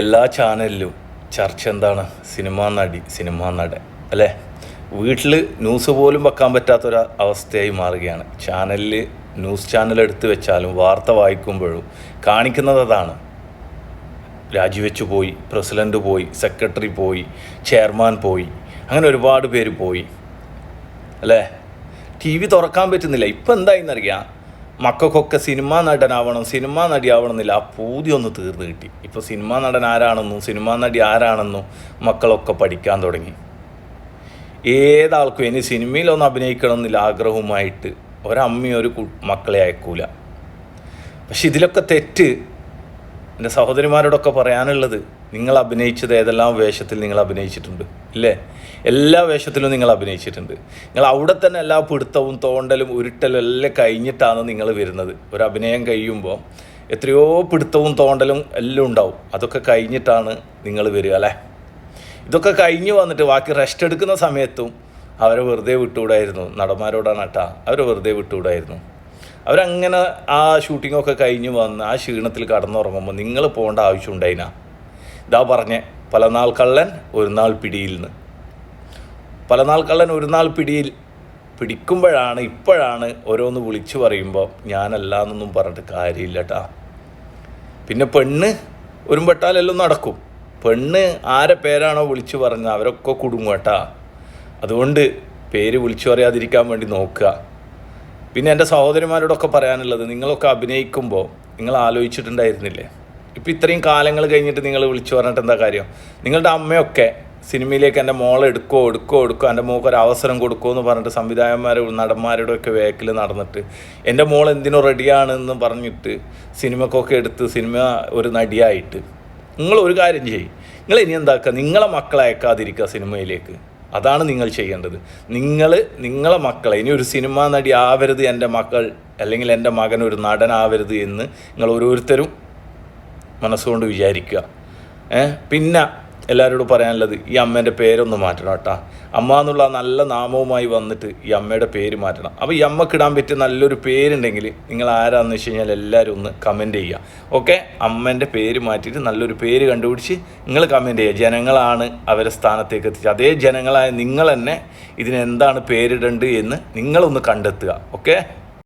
എല്ലാ ചാനലിലും ചർച്ച എന്താണ്? സിനിമാ നടി സിനിമാ നടൻ അല്ലേ? വീട്ടിൽ ന്യൂസ് പോലും വെക്കാൻ പറ്റാത്തൊരു അവസ്ഥയായി മാറുകയാണ്. ചാനലിൽ ന്യൂസ് ചാനൽ എടുത്തു വെച്ചാലും വാർത്ത വായിക്കുമ്പോഴും കാണിക്കുന്നത് അതാണ്. രാജിവെച്ചു പോയി പ്രസിഡന്റ് പോയി സെക്രട്ടറി പോയി ചെയർമാൻ പോയി അങ്ങനെ ഒരുപാട് പേര് പോയി അല്ലേ? ടി വി തുറക്കാൻ പറ്റുന്നില്ല. ഇപ്പം എന്തായിന്നറിയാം? മക്കൾക്കൊക്കെ സിനിമാ നടനാവണം സിനിമാ നടിയാവണം എന്നില്ല. ആ പൂതി ഒന്ന് തീർന്നു കിട്ടി. ഇപ്പോൾ സിനിമാ നടൻ ആരാണെന്നും സിനിമാ നടി ആരാണെന്നും മക്കളൊക്കെ പഠിക്കാൻ തുടങ്ങി. ഏതാൾക്കും ഇനി സിനിമയിലൊന്നും അഭിനയിക്കണം എന്നില്ല ആഗ്രഹവുമായിട്ട്. ഒരമ്മയും ഒരു മക്കളെ അയക്കൂല. പക്ഷെ ഇതിലൊക്കെ തെറ്റ്. എന്റെ സഹോദരിമാരോടൊക്കെ പറയാനുള്ളത് നിങ്ങൾ അഭിനയിച്ചത് ഏതെല്ലാം വേഷത്തിൽ നിങ്ങൾ അഭിനയിച്ചിട്ടുണ്ട് ഇല്ലേ? എല്ലാ വേഷത്തിലും നിങ്ങൾ അഭിനയിച്ചിട്ടുണ്ട്. നിങ്ങൾ അവിടെ തന്നെ എല്ലാ പിടുത്തവും തോണ്ടലും ഉരുട്ടലും എല്ലാം കഴിഞ്ഞിട്ടാണ് നിങ്ങൾ വരുന്നത്. ഒരു അഭിനയം കഴിയുമ്പോൾ എത്രയോ പിടുത്തവും തോണ്ടലും എല്ലാം ഉണ്ടാവും. അതൊക്കെ കഴിഞ്ഞിട്ടാണ് നിങ്ങൾ വരിക അല്ലേ? ഇതൊക്കെ കഴിഞ്ഞ് വന്നിട്ട് ബാക്കി റെസ്റ്റ് എടുക്കുന്ന സമയത്തും അവരെ വെറുതെ വിട്ടുകൂടായിരുന്നു. നടന്മാരോടാണ് കേട്ടാ അവരെ വെറുതെ വിട്ടുകൂടായിരുന്നു. അവരങ്ങനെ ആ ഷൂട്ടിങ്ങൊക്കെ കഴിഞ്ഞ് വന്ന് ആ ക്ഷീണത്തിൽ കടന്നുറങ്ങുമ്പോൾ നിങ്ങൾ പോകേണ്ട ആവശ്യം ഉണ്ടായിനാ? ഇതാ പറഞ്ഞ് പലനാൾ കള്ളൻ ഒരു നാൾ പിടിയിൽ നിന്ന്. പല നാൾ കള്ളൻ ഒരു നാൾ പിടിയിൽ പിടിക്കുമ്പോഴാണ് ഇപ്പോഴാണ് ഓരോന്ന് വിളിച്ചു പറയുമ്പോൾ ഞാനല്ല എന്നൊന്നും പറഞ്ഞിട്ട് കാര്യമില്ല കേട്ടാ പിന്നെ പെണ്ണ് ഒരുമ്പെട്ടാലെല്ലാം നടക്കും. പെണ്ണ് ആരെ പേരാണോ വിളിച്ചു പറഞ്ഞ അവരൊക്കെ കുടുങ്ങും കേട്ടാ അതുകൊണ്ട് പേര് വിളിച്ചു പറയാതിരിക്കാൻ വേണ്ടി നോക്കുക. പിന്നെ എന്റെ സഹോദരിമാരോടൊക്കെ പറയാനുള്ളത് നിങ്ങളൊക്കെ അഭിനയിക്കുമ്പോൾ നിങ്ങൾ ആലോചിച്ചിട്ടുണ്ടായിരുന്നില്ലേ? ഇപ്പം ഇത്രയും കാലങ്ങൾ കഴിഞ്ഞിട്ട് നിങ്ങൾ വിളിച്ചു പറഞ്ഞിട്ട് എന്താ കാര്യം? നിങ്ങളുടെ അമ്മയൊക്കെ സിനിമയിലേക്ക് എന്റെ മോളെ എടുക്കോ എടുക്കോ എടുക്കോ എന്റെ മോൾക്ക് ഒരു അവസരം കൊടുക്കുമോ എന്ന് പറഞ്ഞിട്ട് സംവിധായകന്മാരും നടന്മാരുടെ ഒക്കെ വേക്കിൽ നടന്നിട്ട് എന്റെ മോൾ എന്തിനോ റെഡിയാണെന്ന് പറഞ്ഞിട്ട് സിനിമക്കൊക്കെ എടുത്ത് സിനിമ ഒരു നടിയായിട്ട് നിങ്ങൾ ഒരു കാര്യം ചെയ്യും. നിങ്ങൾ ഇനി എന്താക്കുക നിങ്ങളെ മക്കളെ അയക്കാതിരിക്കുക സിനിമയിലേക്ക്. അതാണ് നിങ്ങൾ ചെയ്യേണ്ടത്. നിങ്ങൾ നിങ്ങളെ മക്കളെ ഇനി ഒരു സിനിമ നടി ആവരുത് എന്റെ മക്കൾ അല്ലെങ്കിൽ എന്റെ മകൻ ഒരു നടനാവരുത് എന്ന് നിങ്ങൾ ഓരോരുത്തരും മനസ്സുകൊണ്ട് വിചാരിക്കുക. ഏ? പിന്നെ എല്ലാവരോടും പറയാനുള്ളത് ഈ അമ്മേന്റെ പേരൊന്ന് മാറ്റണം കേട്ടോ. അമ്മ എന്നുള്ള നല്ല നാമവുമായി വന്നിട്ട് ഈ അമ്മയുടെ പേര് മാറ്റണം. അപ്പോൾ ഈ അമ്മയ്ക്ക് ഇടാൻ പറ്റിയ നല്ലൊരു പേരുണ്ടെങ്കിൽ നിങ്ങൾ ആരാന്ന് വെച്ച് കഴിഞ്ഞാൽ എല്ലാവരും ഒന്ന് കമന്റ് ചെയ്യുക. ഓക്കെ അമ്മേന്റെ പേര് മാറ്റിയിട്ട് നല്ലൊരു പേര് കണ്ടുപിടിച്ച് നിങ്ങൾ കമന്റ് ചെയ്യുക. ജനങ്ങളാണ് അവരെ സ്ഥാനത്തേക്ക് എത്തിച്ചത്. അതേ ജനങ്ങളായ നിങ്ങൾ തന്നെ ഇതിനെന്താണ് പേരിടേണ്ടത് എന്ന് നിങ്ങളൊന്ന് കണ്ടെത്തുക. ഓക്കെ